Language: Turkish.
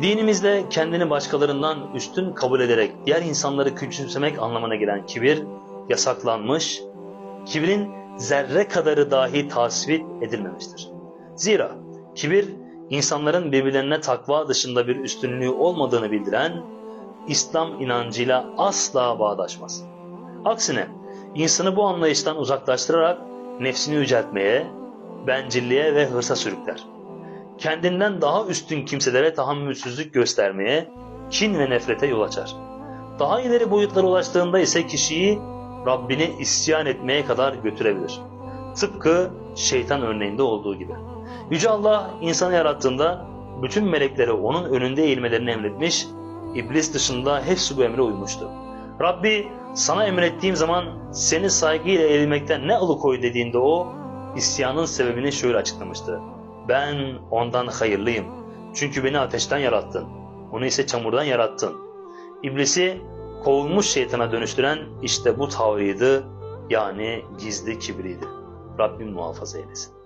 Dinimizde kendini başkalarından üstün kabul ederek diğer insanları küçümsemek anlamına gelen kibir yasaklanmış, kibrin zerre kadarı dahi tasvip edilmemiştir. Zira kibir insanların birbirlerine takva dışında bir üstünlüğü olmadığını bildiren İslam inancıyla asla bağdaşmaz. Aksine insanı bu anlayıştan uzaklaştırarak nefsini yüceltmeye, bencilliğe ve hırsa sürükler. Kendinden daha üstün kimselere tahammülsüzlük göstermeye, kin ve nefrete yol açar. Daha ileri boyutlara ulaştığında ise kişiyi Rabbine isyan etmeye kadar götürebilir. Tıpkı şeytan örneğinde olduğu gibi. Yüce Allah insanı yarattığında bütün melekleri onun önünde eğilmelerini emretmiş, iblis dışında hepsi bu emre uymuştu. Rabbi sana emrettiğim zaman seni saygıyla eğilmekten ne alıkoy dediğinde o isyanın sebebini şöyle açıklamıştı. Ben ondan hayırlıyım. Çünkü beni ateşten yarattın. Onu ise çamurdan yarattın. İblisi kovulmuş şeytana dönüştüren işte bu tavrıydı. Yani gizli kibriydi. Rabbim muhafaza eylesin.